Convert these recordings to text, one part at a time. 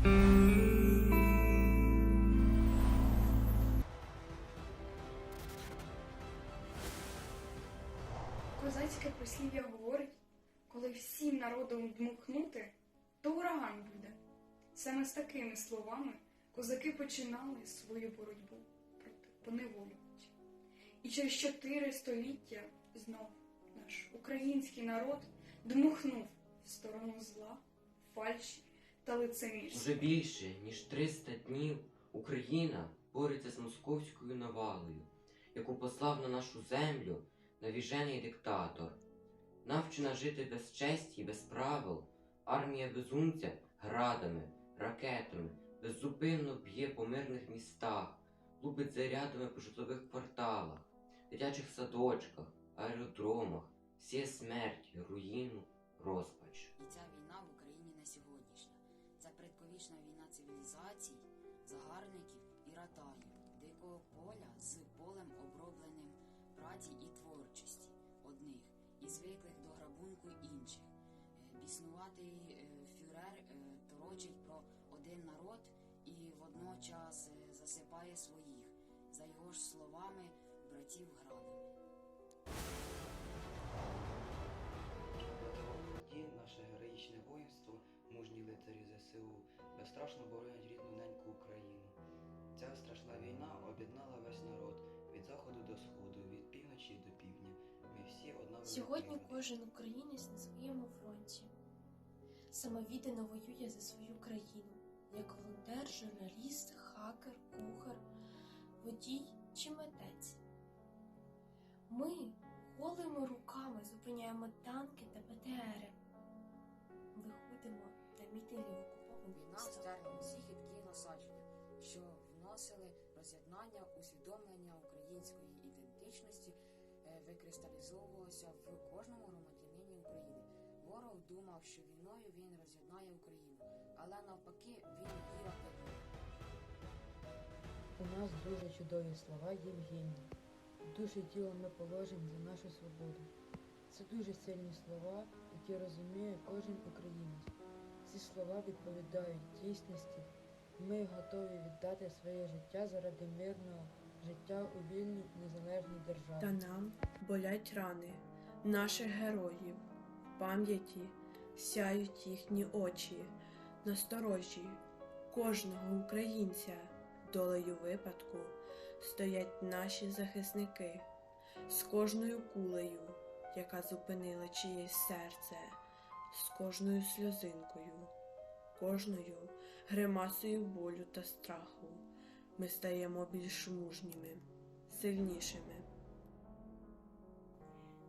Козацьке прислів'я говорить, коли всім народом дмухнути, то ураган буде. Саме з такими словами козаки починали свою боротьбу проти поневолювачів. І через чотири століття знов наш український народ дмухнув в сторону зла, фальші та лицемірства. Уже більше ніж 300 днів Україна бореться з московською навалою, яку послав на нашу землю навіжений диктатор. Навчена жити без честі і без правил, армія безумця градами, ракетами беззупинно б'є по мирних містах, лупить зарядами по житлових кварталах, дитячих садочках, аеродромах, сіє смерть, руїну, розпач. Предковічна війна цивілізацій, загарбників і ратаїв, дикого поля з полем обробленим праці і творчості одних, і звиклих до грабунку інших. Е, Біснуватий е, фюрер е, торочить про один народ і водночас засипає своїх, за його ж словами, братів градами. Безстрашно боронять рідну неньку Україну. Ця страшна війна об'єднала весь народ від заходу до сходу, від півночі до півдня. Ми всі одна Сьогодні кожен українець на своєму фронті самовіддано воює за свою країну, як волонтер, журналіст, хакер, кухар, водій чи митець. Ми голими руками зупиняємо танки та БТРи. Виходимо на мітинги в окупованих Війна стерла усі хиткі насадження, що вносили роз'єднання, усвідомлення української ідентичності, е, викристалізовувалося в кожному громадянині України. Ворог думав, що війною він роз'єднає Україну, але навпаки він роз'єднує. У нас дуже чудові слова їм гімні. Душе тіло ми положимо за нашу свободу. Це дуже сильні слова, які розуміє кожен українець. Ці слова відповідають дійсності. Ми готові віддати своє життя заради мирного життя у вільній незалежній державі. Та нам болять рани наших героїв. Пам'яті сяють їхні очі, насторожі кожного українця. Долею випадку стоять наші захисники з кожною кулею, яка зупинила чиєсь серце, з кожною сльозинкою, кожною гримасою болю та страху. Ми стаємо більш мужніми, сильнішими.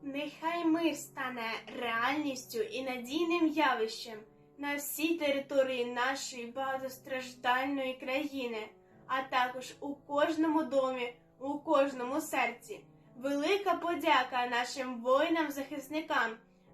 Нехай мир стане реальністю і надійним явищем на всій території нашої багатостраждальної країни, а також у кожному домі, у кожному серці. Велика подяка нашим воїнам-захисникам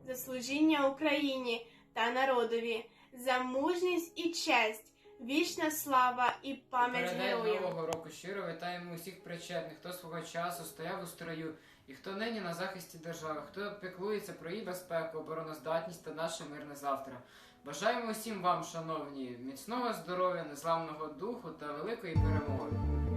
за служіння Україні та народові, за мужність і честь, вічна слава і пам'ять героїв. Нового року щиро вітаємо усіх причетних, хто свого часу стояв у строю, і хто нині на захисті держави, хто піклується про її безпеку, обороноздатність та наше мирне завтра. Бажаємо усім вам, шановні, міцного здоров'я, незламного духу та великої перемоги.